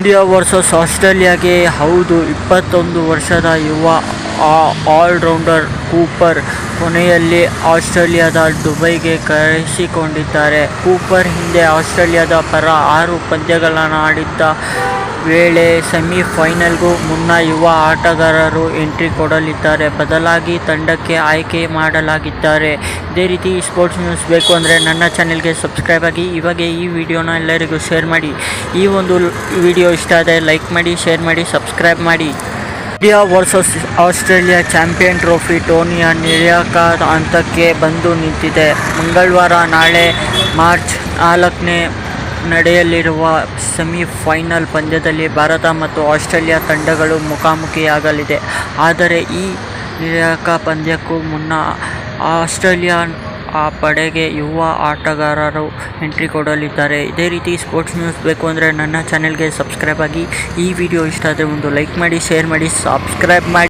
India versus ಆಸ್ಟ್ರೇಲಿಯಾಗೆ ಹೌದು, ಇಪ್ಪತ್ತೊಂದು ವರ್ಷದ ಯುವ ಆಲ್ರೌಂಡರ್ ಕೂಪರ್ ಕೊನೆಯಲ್ಲಿ ಆಸ್ಟ್ರೇಲಿಯಾದ ದುಬೈಗೆ ಕರೆಸಿಕೊಂಡಿದ್ದಾರೆ. ಕೂಪರ್ ಹಿಂದೆ ಆಸ್ಟ್ರೇಲಿಯಾದ ಪರ ಆರು ಪಂದ್ಯಗಳನ್ನು ಆಡಿದ್ದ ವೇಳೆ ಸೆಮಿಫೈನಲ್ಗೂ ಮುನ್ನ ಯುವ ಆಟಗಾರರು ಎಂಟ್ರಿ ಕೊಡಲಿದ್ದಾರೆ. ಬದಲಾಗಿ ತಂಡಕ್ಕೆ ಆಯ್ಕೆ ಮಾಡಲಾಗಿದ್ದಾರೆ. ಇದೇ ರೀತಿ ಸ್ಪೋರ್ಟ್ಸ್ ನ್ಯೂಸ್ ಬೇಕು ಅಂದರೆ ನನ್ನ ಚಾನೆಲ್ಗೆ ಸಬ್ಸ್ಕ್ರೈಬ್ ಆಗಿ. ಇವಾಗ ಈ ವಿಡಿಯೋನ ಎಲ್ಲರಿಗೂ ಶೇರ್ ಮಾಡಿ. ಈ ಒಂದು ವಿಡಿಯೋ ಇಷ್ಟ ಆದರೆ ಲೈಕ್ ಮಾಡಿ ಶೇರ್ ಮಾಡಿ ಸಬ್ಸ್ಕ್ರೈಬ್ ಮಾಡಿ. India versus Australia champion trophy ಟೋರ್ನಿಯ ನಿರ್ಯಾಕ ಹಂತಕ್ಕೆ ಬಂದು ನಿಂತಿದೆ. ಮಂಗಳವಾರ ನಾಳೆ ಮಾರ್ಚ್ ನಾಲ್ಕನೇ ನಡೆಯಲಿರುವ ಸೆಮಿಫೈನಲ್ ಪಂದ್ಯದಲ್ಲಿ ಭಾರತ ಮತ್ತು ಆಸ್ಟ್ರೇಲಿಯಾ ತಂಡಗಳು ಮುಖಾಮುಖಿಯಾಗಲಿದೆ. ಆದರೆ ಈ ನಿರ್ಣಾಯಕ ಪಂದ್ಯಕ್ಕೂ ಮುನ್ನ ಆಸ್ಟ್ರೇಲಿಯಾ ಆ ಪಡೆಗೆ ಯುವ ಆಟಗಾರರು ಎಂಟ್ರಿ ಕೊಡಲಿದ್ದಾರೆ. ಇದೇ ರೀತಿ ಸ್ಪೋರ್ಟ್ಸ್ ನ್ಯೂಸ್ ಬೇಕು ಅಂದರೆ ನನ್ನ ಚಾನೆಲ್ಗೆ ಸಬ್ಸ್ಕ್ರೈಬ್ ಆಗಿ ಈ ವಿಡಿಯೋ ಇಷ್ಟ ಆದರೆ ಒಂದು ಲೈಕ್ ಮಾಡಿ, ಶೇರ್ ಮಾಡಿ, ಸಬ್ಸ್ಕ್ರೈಬ್ ಮಾಡಿ.